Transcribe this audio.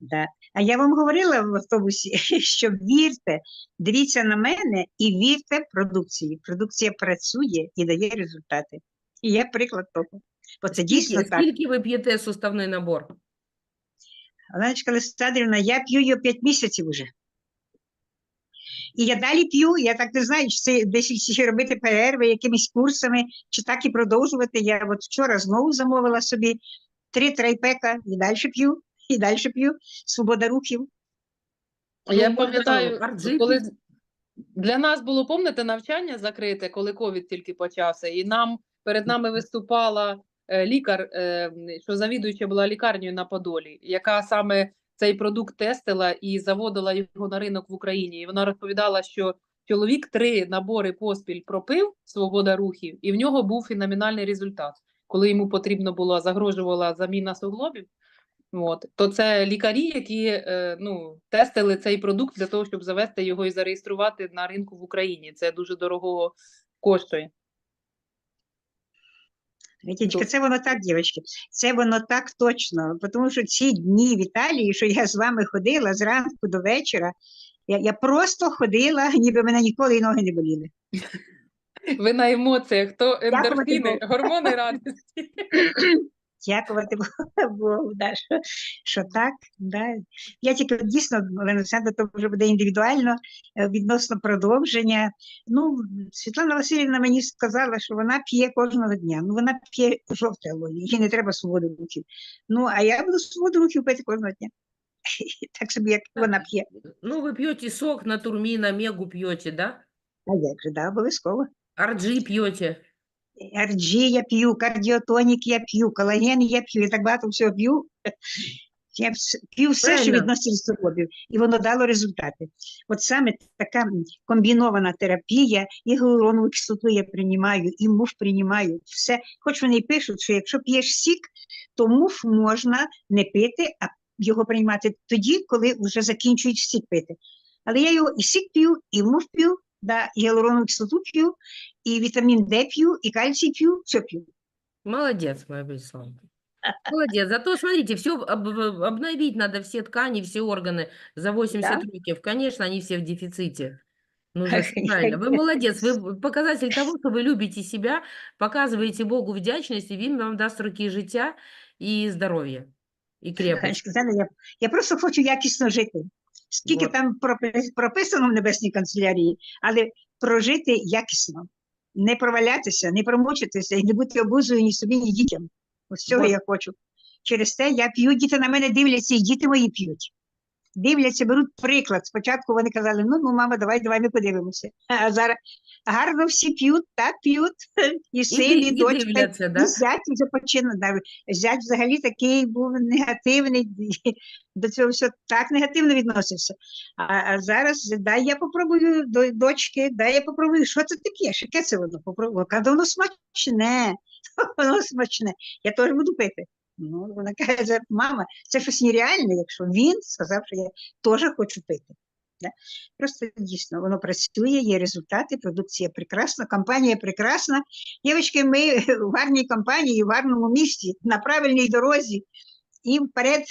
Да. А я вам говорила в автобусі, що вірте, дивіться на мене і вірте продукції. Продукція працює і дає результати. І я приклад того. Бо це дійсно Скільки, так. скільки ви п'єте суставний набор? Оленочка Олександрівна, я п'ю його 5 місяців уже. І я далі п'ю, я так не знаю, чи це десь робити перерви якимись курсами, чи так і продовжувати. Я от вчора знову замовила собі три трайпека і далі п'ю, і далі п'ю. Свобода рухів. Я Ну, пам'ятаю, коли для нас було, помните, навчання закрите, коли ковід тільки почався, і нам перед нами виступала е, лікар, е, що завідуюча була лікарнею на Подолі, яка саме цей продукт тестила і заводила його на ринок в Україні. І вона розповідала, що чоловік три набори поспіль пропив свобода рухів, і в нього був феноменальний результат. Коли йому потрібно було загрожувала заміна суглобів, От, то це лікарі, які е, ну, тестили цей продукт для того, щоб завести його і зареєструвати на ринку в Україні. Це дуже дорого коштує. Вітечка, це воно так, дівчатки, це воно так точно, тому що ці дні в Італії, що я з вами ходила зранку до вечора, я, я просто ходила, ніби мене ніколи і ноги не боліли. Ви на емоціях, то ендорфіни, гормони радості. Дякувати Богу, да, що, що так. Да. Я тільки дійсно, Олена Олександровна, то вже буде індивідуально е, відносно продовження. Ну, Світлана Васильівна мені сказала, що вона п'є кожного дня. Ну, вона п'є жовте алоє, їй не треба свободи рухів. Ну, а я буду свободу рухів пити кожного дня. Так собі, як вона п'є. Ну, вы пьете сок, натурмин, омегу пьете, да? А як же, да, обов'язково. Арджи пьете. RG я п'ю, кардіотонік я п'ю, колаген я п'ю, я так багато всього п'ю. Я п'ю все, що Правильно. відноситься до суглобів, і воно дало результати. От саме така комбінована терапія, і гіалуронову кислоту я приймаю, і муф приймаю, все. Хоч вони й пишуть, що якщо п'єш сік, то муф можна не пити, а його приймати тоді, коли вже закінчують сік пити. Але я його і сік п'ю, і муф п'ю, да, і гіалуронову кислоту п'ю, і вітамін Д п'ю, і кальцій п'ю, все п'ю. Молодец, моя Беслан. Молодец. Зато, смотрите, все обновить надо, все ткани, все органы за 80 Да. років. Конечно, они все в дефиците. Нужно всё правильно. Вы молодец. Вы показатель того, что вы любите себя, показываете Богу вдячність, і він вам дасть роки життя і здоров'я, і крепость. Танечка, Тетяна, я, я просто хочу якісно жити. Скільки Вот. там пропи- прописано в небесній канцелярії, але прожити якісно, не провалятися, не промучитися і не бути обузою ні собі, ні дітям. Ось цього Вот. я хочу. Через те я п'ю, діти на мене дивляться, і діти мої п'ють. Дивляться, беруть приклад. Спочатку вони казали, ну, ну, мама, давай, давай, ми подивимося. А зараз гарно всі п'ють, так п'ють, і син, і і дочка, і да? зять вже починав. Зять взагалі такий був негативний, до цього все так негативно відносився. А, а зараз дай я попробую до дочки, дай я попробую, що це таке? Що яке це воно? Попробую. Воно смачне, воно смачне. Я теж буду пити. Ну, вона каже, мама, це щось нереальне, якщо він сказав, що я теж хочу пити. Да? Просто дійсно воно працює, є результати, продукція прекрасна, компанія прекрасна. Дівчатки, ми в гарній компанії, в гарному місці, на правильній дорозі і вперед